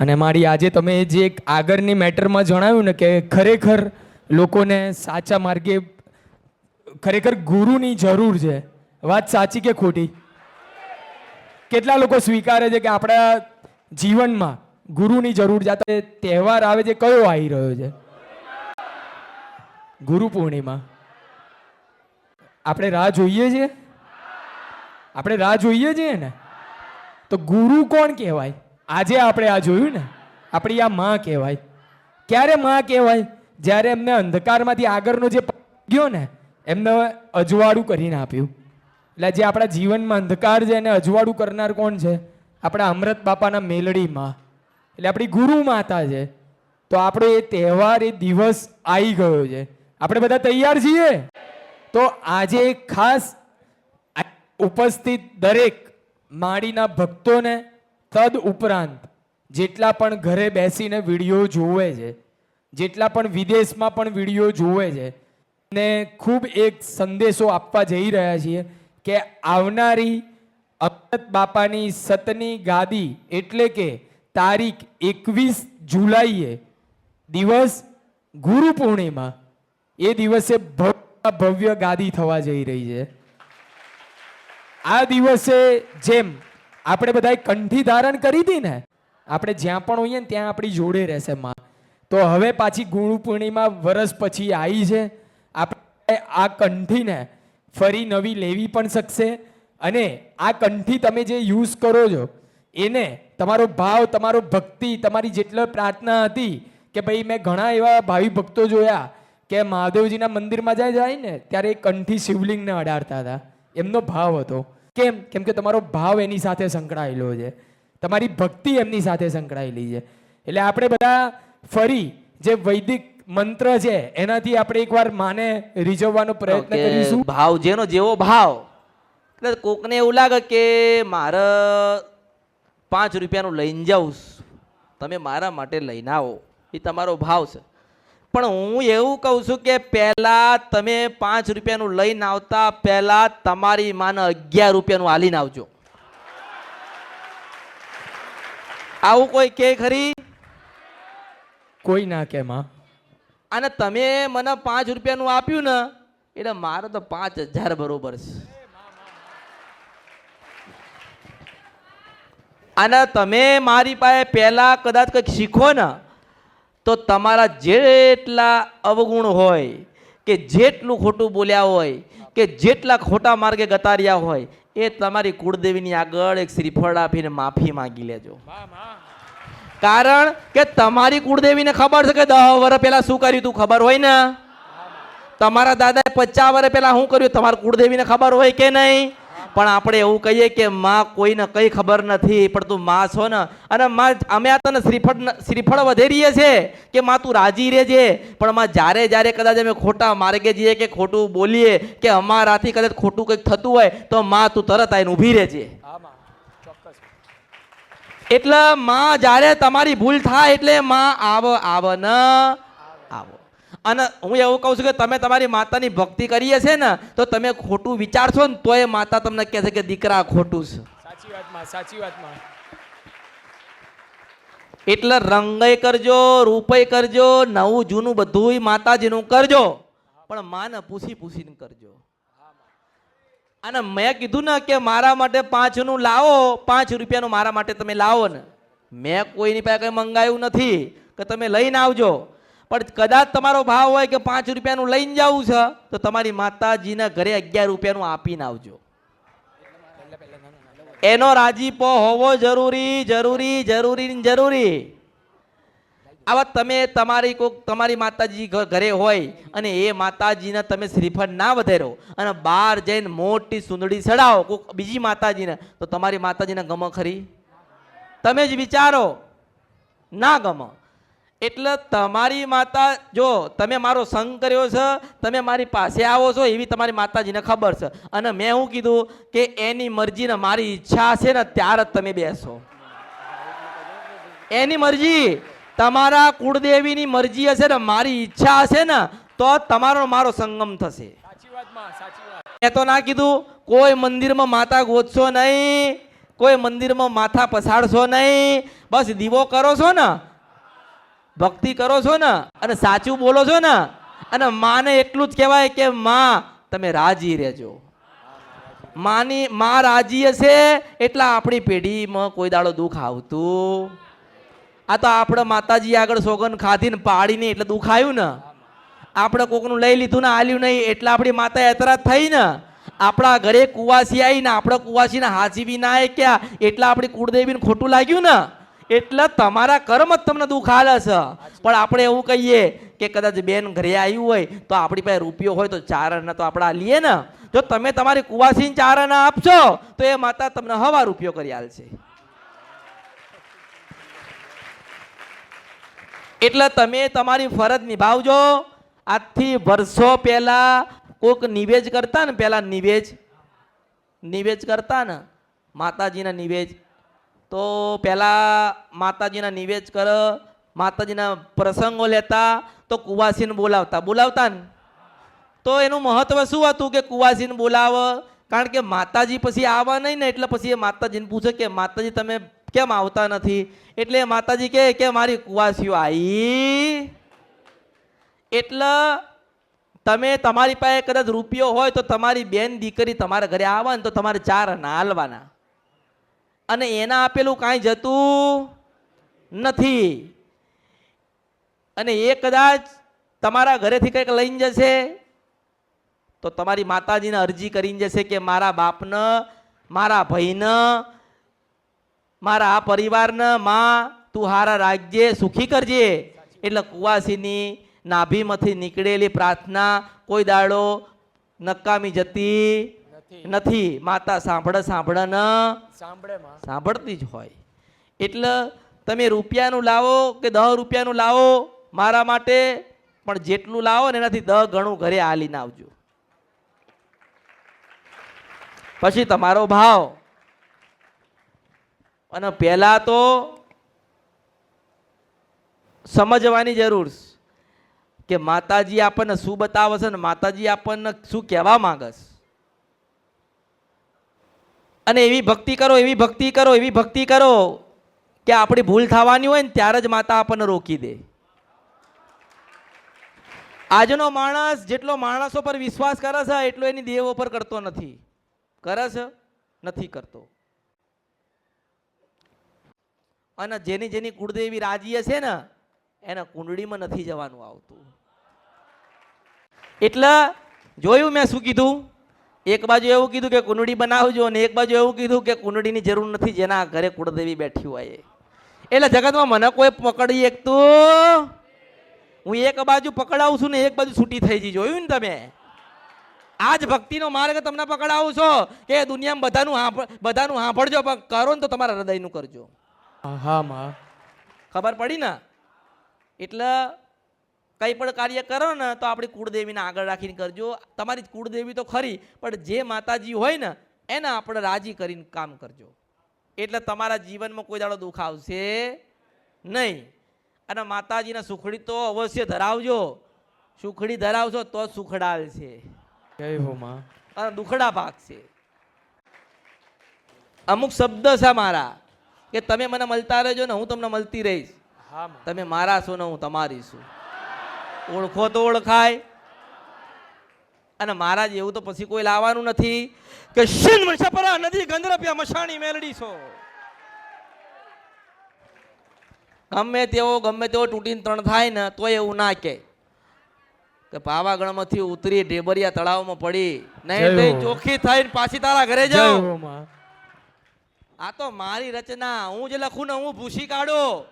અને મારી આજે તમે જે એક આગળની મેટરમાં જણાવ્યું ને કે ખરેખર લોકોને સાચા માર્ગે ખરેખર ગુરુની જરૂર છે. વાત સાચી કે ખોટી? કેટલા લોકો સ્વીકારે છે કે આપણા જીવનમાં ગુરુની જરૂર જાતે તહેવાર આવે છે, કયો આવી રહ્યો છે? ગુરુ પૂર્ણિમા. આપણે રાહ જોઈએ છીએ આપણે રાહ જોઈએ છીએ ને તો ગુરુ કોણ કહેવાય? આજે આપણે આ જોયું ને, આપણી આ માં કહેવાય. ક્યારે માં કહેવાય? જ્યારે એમને અંધકારમાંથી આગળનો જે ગયો ને, એમને અજવાળું કરીને આપ્યું. એટલે જે આપણા જીવનમાં અંધકાર છે એને અજવાળું કરનાર કોણ છે? આપણા અમૃત બાપાના મેલડીમાં એટલે આપણી ગુરુ માતા છે. તો આપણો એ તહેવાર, એ દિવસ આવી ગયો છે. આપણે બધા તૈયાર છીએ? તો આજે ખાસ ઉપસ્થિત દરેક માળીના ભક્તોને તદ ઉપરાંત જેટલા પણ ઘરે બેસીને વીડિયો જોવે છે, જેટલા પણ વિદેશમાં પણ વીડિયો જોવે છે, ને ખૂબ એક સંદેશો આપવા જઈ રહ્યા છીએ કે આવનારી અમૃત બાપાની સતની ગાદી એટલે કે તારીખ એકવીસ જુલાઈએ દિવસ ગુરુ પૂર્ણિમા, એ દિવસે ભવ્ય ભવ્ય ગાદી થવા જઈ રહી છે. આ દિવસે જેમ આપણે બધાએ કંઠી ધારણ કરી હતી ને, આપણે જ્યાં પણ હોઈએ ને ત્યાં આપણી જોડે રહેશે માં. તો હવે પાછી ગુરુ પૂર્ણિમા વરસ પછી આવી છે. આપણે આ કંઠીને ફરી નવી લેવી પણ શકશે અને આ કંઠી તમે જે યુઝ કરો છો, એને તમારો ભાવ, તમારો ભક્તિ, તમારી જેટલો પ્રાર્થના હતી કે ભાઈ મેં ઘણા એવા ભાવિ ભક્તો જોયા કે મહાદેવજીના મંદિરમાં જાય જાય ને, ત્યારે એ કંઠી શિવલિંગને અડાડતા હતા. એમનો ભાવ હતો. કેમ? કેમ કે તમારો ભાવ એની સાથે સંકળાયેલો છે. તમારી ભક્તિ એમની સાથે સંકળાયેલી છે. એટલે આપણે બધા ફરી જે વૈદિક મંત્ર છે એનાથી આપણે એકવાર માને રીઝવવાનો પ્રયત્ન કરીશું. ભાવ જેનો જેવો ભાવ. એટલે કોકને એવું લાગે કે મારે પાંચ રૂપિયાનું લઈને જાઉં તમે મારા માટે લઈને આવો. એ તમારો ભાવ છે. પણ હું એવું કહું છું કે પહેલાં તમે પાંચ રૂપિયાનું લઈને આવતા પહેલાં તમારી માને અગિયાર રૂપિયાનું હાલીને આવજો. આવું કોઈ કે ખરી? કોઈ ના કે માં. અને તમે મને પાંચ રૂપિયાનું આપ્યું ને એટલે મારે તો પાંચ હજાર બરોબર છે. અને તમે મારી પાસે પહેલા કદાચ કંઈક શીખો ને તો તમારા જેટલા અવગુણ હોય કે જેટલું ખોટું બોલ્યા હોય કે જેટલા ખોટા માર્ગે ગતાર્યા હોય, એ તમારી કુળદેવીની આગળ એક શ્રીફળ આપીને માફી માંગી લેજો. કારણ કે તમારી કુળદેવીને ખબર છે કે દહ વર્ષ પહેલા શું કર્યું તું, ખબર હોય ને? તમારા દાદાએ પચાસ વર્ષ પહેલા શું કર્યું? તમારા કુળદેવીને ખબર હોય કે નહીં? પણ આપણે એવું કહીએ કે માં કોઈને કંઈ ખબર નથી પણ તું માં છો ને. અને માં અમે આ તને શ્રીફળ શ્રીફળ શ્રીફળ વધેરીએ છે કે માં તું રાજી રહેજે પણ માં જ્યારે જ્યારે કદાચ અમે ખોટા માર્ગે જઈએ કે ખોટું બોલીએ કે અમારાથી કદાચ ખોટું કંઈક થતું હોય તો માં તું તરત આવીને ઊભી રહેજે એટલે માં જ્યારે તમારી ભૂલ થાય એટલે માં આવ આવ ન. આવો અને હું એવું કહું છું કે તમે તમારી માતાની ભક્તિ કરીએ છે ને તો તમે ખોટું વિચારશો ને તો એ માતા તમને કહે છે કે દીકરા ખોટું છે. સાચી વાતમાં સાચી વાતમાં એટલે રંગય કરજો રૂપય કરજો નવું જૂનું બધુંય માતાજીનું કરજો પણ માને પૂછી પૂછીને કરજો. અને મેં કીધું ને કે મારા માટે પાંચનું લાવો પાંચ રૂપિયાનું મારા માટે તમે લાવો ને. મેં કોઈની પાસે કંઈ મંગાવ્યું નથી કે તમે લઈને આવજો. પણ કદાચ તમારો ભાવ હોય કે પાંચ રૂપિયાનું લઈને જવું છે, તો તમારી માતાજીના ઘરે અગિયાર રૂપિયાનું આપીને આવજો. એનો રાજીપો હોવો જરૂરી જરૂરી જરૂરી જરૂરી. આવા તમે, તમારી કોઈક તમારી માતાજી ઘરે હોય અને એ માતાજીને તમે શ્રીફળ ના વધારો અને બહાર જઈને મોટી સુંદડી ચડાવો કોઈક બીજી માતાજીને, તો તમારી માતાજીને ગમો ખરી? તમે જ વિચારો. ના ગમ. એટલે તમારી માતા જો તમે મારો સંગ કર્યો છે તમે મારી પાસે આવો છો એવી તમારી માતાજીને ખબર છે. અને મેં શું કીધું કે એની મરજીને મારી ઈચ્છા હશે ને ત્યારે જ તમે બેસો. એની મરજી તમારા કુળદેવીની મરજી હશે ને મારી ઈચ્છા હશે ને તો તમારો મારો સંગમ થશે. મેં તો ના કીધું કોઈ મંદિરમાં માતા ગોતશો નહીં કોઈ મંદિરમાં માથા પસાડશો નહીં બસ દીવો કરો છો ને ભક્તિ કરો છો ને, અને સાચું બોલો છો ને, અને માને એટલું જ કહેવાય કે માં, તમે રાજી રહેજો. માની, માં રાજી હશે એટલા આપણી પેઢીમાં કોઈ દાડો દુઃખ આવતું. આ તો આપણે માતાજી આગળ સોગન ખાધીને પાડીને એટલે દુઃખ આવ્યું ને. આપણે કોકનું લઈ લીધું ને આલ્યું નહીં એટલે આપણી માતા એતરાજ થઈ ને. આપણા ઘરે કુવાસી આવીને આપણે કુવાસીને હાજીવી ના ક્યાં, એટલે આપણી કુળદેવીને ખોટું લાગ્યું ને. એટલે તમારા કર્મ જ તમને દુઃખ હાલે છે. પણ આપણે એવું કહીએ કે કદાચ બેન ઘરે આવ્યું હોય તો આપણી પાસે રૂપિયો હોય તો ચારણ તો આપણે લઈએ ને. જો તમે તમારી કુવાસીને ચારણ આપશો, તો એ માતા તમને હવા રૂપિયો કરી આલશે. એટલે તમે તમારી ફરજ નિભાવજો. આજથી વર્ષો પહેલા કોક નિવેજ કરતા ને, પહેલાં નિવેજ નિવેજ કરતા ને, માતાજીના નિવેજ તો પહેલાં માતાજીના નિવેદ કર, માતાજીના પ્રસંગો લેતા તો કુવાસીને બોલાવતા. બોલાવતા ને. તો એનું મહત્વ શું હતું કે કુવાસીને બોલાવ? કારણ કે માતાજી પછી આવવા નહીં ને, એટલે પછી એ માતાજીને પૂછે કે, માતાજી, તમે કેમ આવતા નથી? એટલે માતાજી કહે કે, મારી કુવાસીઓ આવી એટલે તમે તમારી પાસે કદાચ રૂપિયો હોય તો તમારી બેન દીકરી તમારા ઘરે આવે ને તો તમારે ચાર ના હાલવાના અને એના આપેલું કાંઈ જતું નથી. અને એ કદાચ તમારા ઘરેથી કંઈક લઈને જશે, તો તમારી માતાજીને અરજી કરીને જશે કે મારા બાપને, મારા ભાઈને, મારા આ પરિવારને માં તું હારા રાખજે, સુખી કરજે. એટલે કુવાસીની નાભીમાંથી નીકળેલી પ્રાર્થના, કોઈ દાડો નકામી જતી નથી. માતા સાંભળે સાંભળે ન. સાંભળે સાંભળતી જ હોય. એટલે તમે રૂપિયાનું લાવો કે દહ રૂપિયાનું લાવો મારા માટે પણ જેટલું લાવો ને એનાથી દહ ગણું ઘરે હાલીને આવજો. પછી તમારો ભાવ. અને પહેલા તો સમજવાની જરૂર છે કે માતાજી આપણને શું બતાવે છે ને માતાજી આપણને શું કહેવા માંગે છે? અને એવી ભક્તિ કરો, એવી ભક્તિ કરો, એવી ભક્તિ કરો કે આપણી ભૂલ થવાની હોય ને ત્યારે જ માતા આપણને રોકી દે. આજનો માણસ જેટલો માણસો પર વિશ્વાસ કરે છે, એટલો એની દેવો પર કરતો નથી. કરે છે? નથી કરતો. અને જેની જેની કુળદેવી રાજી હશે ને, એના કુંડળીમાં નથી જવાનું આવતું. એટલે જોયું મેં શું કીધું? એક બાજુ એવું કીધું કે કુંડળી બનાવજો અને એક બાજુ એવું કીધું કે કુંડળીની જરૂર નથી જેના ઘરે કુળદેવી બેઠી હોય એટલે જગતમાં મને કોઈ પકડી એક તો? હું એક બાજુ પકડાવું છું ને એક બાજુ છૂટી થઈ જઈ જોયું ને તમે? આજ ભક્તિનો માર્ગ તમને પકડાવું છો કે દુનિયામાં બધાનું બધાનું સાંભળજો પણ કરો ને તો તમારા હૃદયનું કરજો. હા માં. ખબર પડી ને? એટલે કંઈ પણ કાર્ય કરો ને તો આપણી કુળદેવીને આગળ રાખીને કરજો. તમારી કુળદેવી તો ખરી પણ જે માતાજી હોય ને એને આપણે રાજી કરીને કામ કરજો. એટલે તમારા જીવનમાં કોઈ દાડો દુઃખ આવશે નહીં. અને માતાજીના સુખડી તો અવશ્ય ધરાવજો. સુખડી ધરાવશો તો સુખડાલ છે જય હો માં. અને દુખડા ભાગ છે અમુક શબ્દ છે મારા કે તમે મને મળતા રહેજો ને હું તમને મળતી રહીશ. હા તમે મારા છો ને હું તમારી છું. ઓળખો તો ઓળખાય. અને મારા એવું તો પછી કોઈ લાવવાનું નથી કે શિન મનસાપરા નદી ગંધરપિયા મશાણી મેલડી છો. ગમે તેવો ગમે તેવો તૂટીને ત્રણ થાય ને તો એવું ના કે. કે પાવાગઢમાંથી ઉતરી ઢેબરિયા તળાવમાં પડી. નહીં ચોખ્ખી થઈને પાછી તારા ઘરે જાઓ આ તો મારી રચના. હું જ લખું ને હું ભૂસી કાઢો.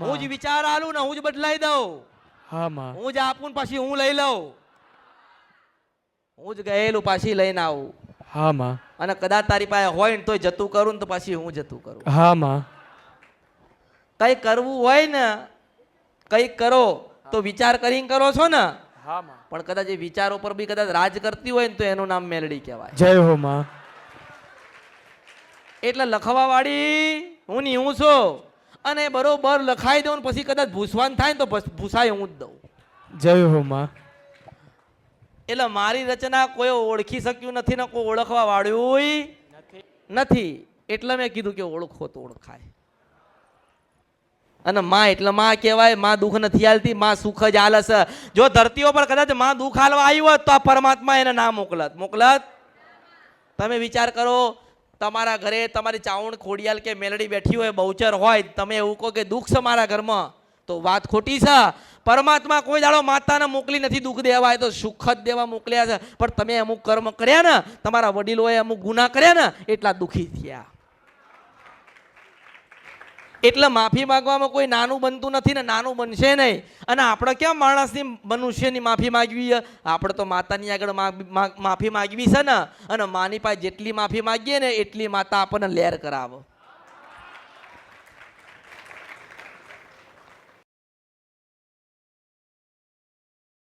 હું જ વિચાર આલું ને હું જ બદલાઈ દઉં. હા માં. હું જ આપું પાછી હું લઈ લઉં. હું જ ગયેલું પાછી લઈને આવું. હા માં. અને કદાચ તારી પાસે હોય ને તોય જતું કરું ને તો પાછી હું જતું કરું. હા માં. કઈ કરવું હોય ને કંઈક કરો તો વિચાર કરીને કરો છો ને. હા માં. પણ કદાચ એ વિચારો પર બી કદાચ રાજ કરતી હોય ને તો એનું નામ મેલડી કહેવાય. જય હો માં. એટલે લખવા વાળી હું ની હું છું. અને બરોબર લખાઈ દઉં પછી કદાચ ભૂસવાન થાય ને તો ભૂસાય હું જ દઉં. જય હો માં. એટલે મારી રચના કોઈ ઓળખી શક્યું નથી ને કોઈ ઓળખવા વાળ્યું નથી. એટલે મેં કીધું કે ઓળખો તો ઓળખાય. અને માં એટલે માં કહેવાયમાં દુઃખ નથી હાલતી માં સુખ જ હાલે છે. જો ધરતીઓ પર કદાચમાં દુઃખ હાલવા આવ્યું હોત તો આ પરમાત્મા એને ના મોકલત. મોકલત? તમે વિચાર કરો તમારા ઘરે તમારી ચાવણ, ખોડિયાલ કે મેલડી બેઠી હોય, બહુચર હોય, તમે એવું કહો કે દુઃખ છે મારા ઘરમાં, તો વાત ખોટી છે. પરમાત્મા કોઈ દાડો માતાને મોકલી નથી દુઃખ દેવા તો સુખ જ દેવા મોકલ્યા છે. પણ તમે અમુક કર્મ કર્યા ને, તમારા વડીલોએ અમુક ગુના કર્યા ને, એટલા દુઃખી થયા. એટલે માફી માગવામાં કોઈ નાનું બનતું નથી ને નાનું બનશે નહીં. અને આપણે કેમ માણસની મનુષ્યની માફી માગવી? આપણે તો માતાની આગળ માફી માગવી છે ને. અને માની પાસે જેટલી માફી માગીએ ને એટલી માતા આપણને લેર કરાવે.